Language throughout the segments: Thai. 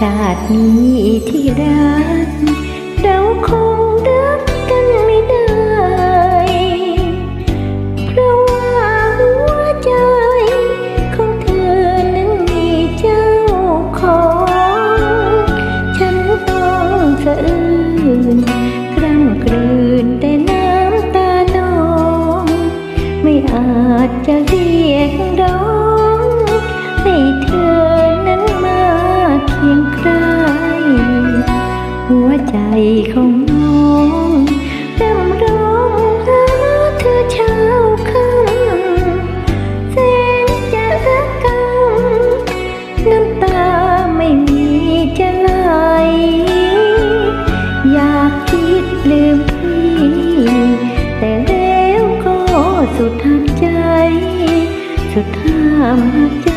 ตินี้ที่รัก เราคงรักกันไม่ได้ เพราะว่าหัวใจของเธอนั้นมีเจ้าของ ฉันต้องสะอื้นกล้ำกลืนแต่น้ำตานอง ไม่อาจจะเรียกร้องให้เธอ ของน้องดำร้องหาเธอเช้าค่ำแสนจะรักกันน้ำตาไม่มีจะไหลอยากคิดลืมพี่ แต่แล้วก็สุดทางใจ สุดห้ามหักใจ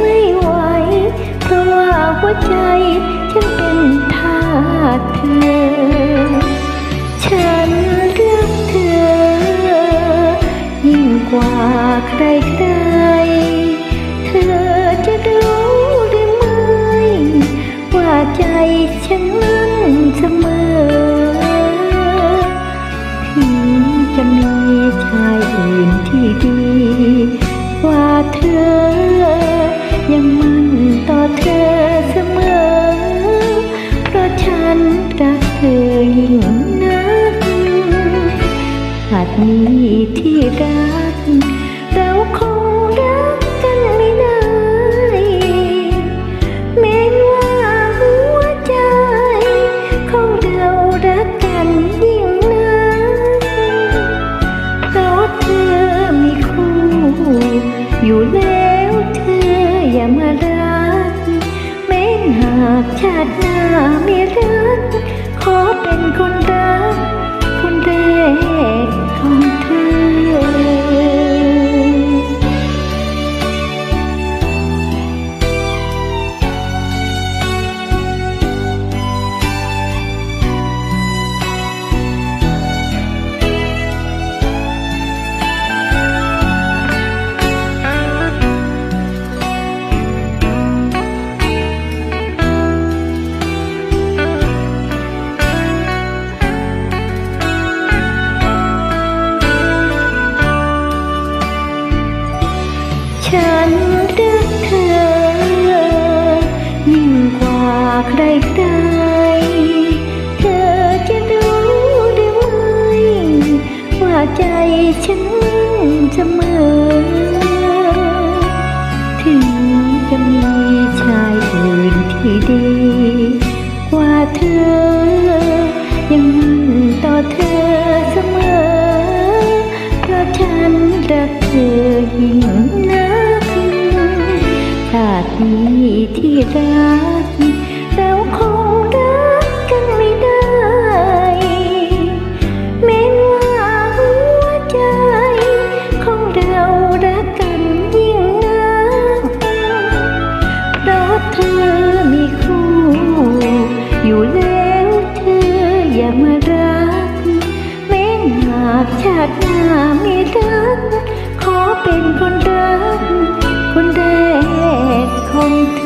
ไม่ไหว เพราะว่าหัวใจฉันเป็นทาสเธอ ฉันรักเธอ ยิ่งกว่าใครใครเธอจะรู้หรือไม่ ว่าใจฉันนั้นเสมอ ถึงจะมีชายอื่นที่ดีกว่าเธอยังมั่นต่อเธอ อาจมีที่รัก เราคงรักกันไม่ได้ แม้ว่าหัวใจของเรารักกันยิ่งนักเพราะเธอมีคู่ อยู่แล้วเธออย่ามารักแม้หากชาติหน้าไม่รัก ขอเป็นคนรัก ฉันรักเธอ ยิ่งกว่าใครใครเธอจะรู้หรือไม่ว่าใจฉันจะเสมอถึงจะมีชายอื่นที่ดี กว่าเธอ ยังมั่นต่อเธอเสมอ เพราะฉันรักเธอยิ่ง พี่ที่รักเราคงรักกันไม่ได้เม้ว่าหัวใจ ของเรารักกันยิ่งนักเราเธอมีคู่ อยู่แล้วเธออย่ามารัก แม้หากชาติหน้ามีรัก ขอเป็นคนรัก คนรัก want